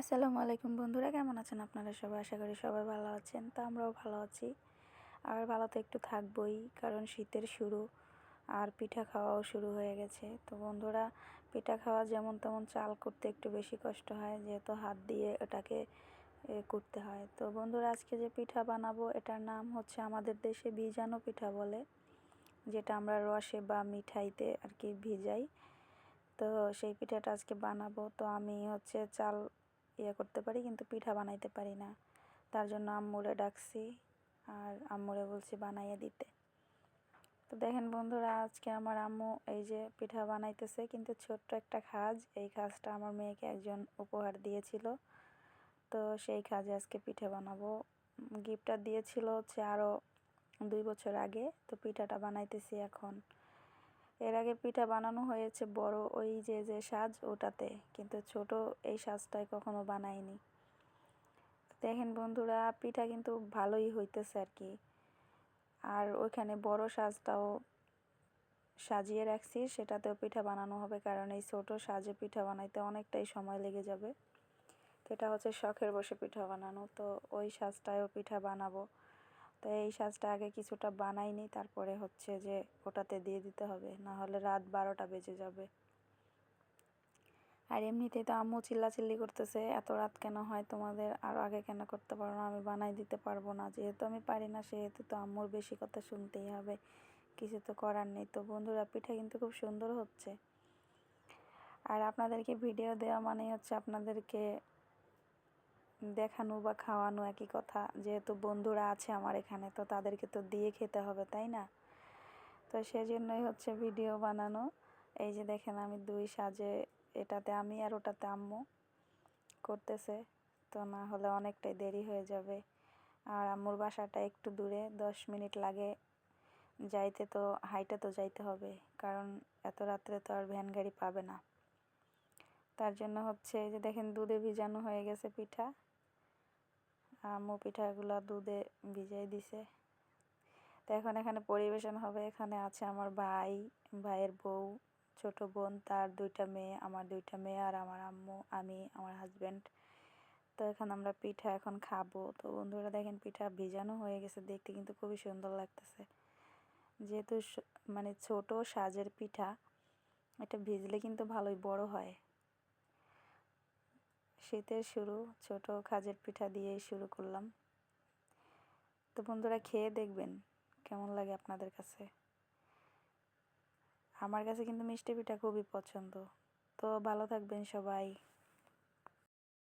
আসসালামু আলাইকুম বন্ধুরা, কেমন আছেন আপনারা সবাই? আশা করি সবাই ভালো আছেন। তো আমরাও ভালো আছি। আর ভালো তো একটু থাকবই, কারণ শীতের শুরু আর পিঠা খাওয়াও শুরু হয়ে গেছে। তো বন্ধুরা, পিঠা খাওয়া যেমন তেমন চাল করতে একটু বেশি কষ্ট হয়, যেহেতু হাত দিয়ে ওটাকে করতে হয়। তো বন্ধুরা, আজকে যে পিঠা বানাবো, এটার নাম হচ্ছে আমাদের দেশে বীজাণু পিঠা বলে, যেটা আমরা রসে বা মিঠাইতে আর কি ভিজাই। তো সেই পিঠাটা আজকে বানাবো। তো আমি হচ্ছে চাল ইয়ে করতে পারি কিন্তু পিঠা বানাইতে পারি না। তার জন্য আম্মুরে ডাকছি আর আম্মুরে বলছি বানাইয়ে দিতে। তো দেখেন বন্ধুরা, আজকে আমার আম্মু এই যে পিঠা বানাইতেছে, কিন্তু ছোট্ট একটা খাজ। এই খাজটা আমার মেয়েকে একজন উপহার দিয়েছিল। তো সেই খাজে আজকে পিঠা বানাবো। গিফটটা দিয়েছিল হচ্ছে আরও দুই বছর আগে। তো পিঠাটা বানাইতেছি এখন। এর আগে পিঠা বানানো হয়েছে বড় ওই যে যে সাজ ওটাতে, কিন্তু ছোট এই সাজটাই কখনো বানাইনি। দেখেন বন্ধুরা, পিঠা কিন্তু ভালোই হইতেছে আর কি। আর ওইখানে বড় সাজটাও সাজিয়ে রাখছি, সেটাতেও পিঠা বানানো হবে, কারণ এই ছোটো সাজে পিঠা বানাইতে অনেকটাই সময় লেগে যাবে। তো এটা হচ্ছে শখের বসে পিঠা বানানো, তো ওই সাজটায়ও পিঠা বানাবো। তো এই সাজটা আগে কিছুটা বানাইনি তারপরে হচ্ছে যে ওটাতে দিয়ে দিতে হবে, না হলে রাত বারোটা বেজে যাবে। আর এমনিতেই তো আম্মু চিল্লাচিল্লি করতেছে, এত রাত কেন হয় তোমাদের? আরও আগে কেন করতে পারো না? আমি বানাই দিতে পারব না, যেহেতু আমি পারি না, সেহেতু তো আম্মুর বেশি কথা শুনতেই হবে, কিছু তো করার নেই। তো বন্ধুরা, পিঠা কিন্তু খুব সুন্দর হচ্ছে। আর আপনাদেরকে ভিডিও দেওয়া মানে হচ্ছে আপনাদেরকে দেখানো বা খাওয়ানো একই কথা। যেহেতু বন্ধুরা আছে আমার এখানে, তো তাদেরকে তো দিয়ে খেতে হবে, তাই না? তো সেজন্যই হচ্ছে ভিডিও বানানো। এই যে দেখেন আমি দুই সাজে, এটাতে আমি আর ওটাতে আম্মু করতেছে। তো না হলে অনেকটাই দেরি হয়ে যাবে। আর আম্মুর বাসাটা একটু দূরে, দশ মিনিট লাগে। যাইতে তো, হাইটে তো যাইতে হবে। কারণ এত রাত্রে তো আর ভ্যান গাড়ি পাবে না। তার জন্য হচ্ছে যে দেখেন দুধে ভিজানো হয়ে গেছে পিঠা। আম্মু পিঠাগুলো দুধে ভিজাই দিছে। তো এখন এখানে পরিবেশন হবে। এখানে আছে আমার ভাই, ভাইয়ের বউ, ছোট বোন, তার দুইটা মেয়ে, আমার দুইটা মেয়ে আর আমার আম্মু, আমি, আমার হাজব্যান্ড তো এখন আমরা পিঠা এখন খাব। তো বন্ধুরা দেখেন পিঠা ভিজানো হয়ে গেছে। দেখতে কিন্তু খুবই সুন্দর লাগতেছে। যেহেতু মানে ছোট সাজের পিঠা, এটা ভিজলে কিন্তু ভালোই বড় হয়। শীতের শুরু, ছোট খাজের পিঠা দিয়েই শুরু করলাম। তো বন্ধুরা, খেয়ে দেখবেন কেমন লাগে আপনাদের কাছে। আমার কাছে কিন্তু মিষ্টি পিঠা খুবই পছন্দ। তো ভালো থাকবেন সবাই।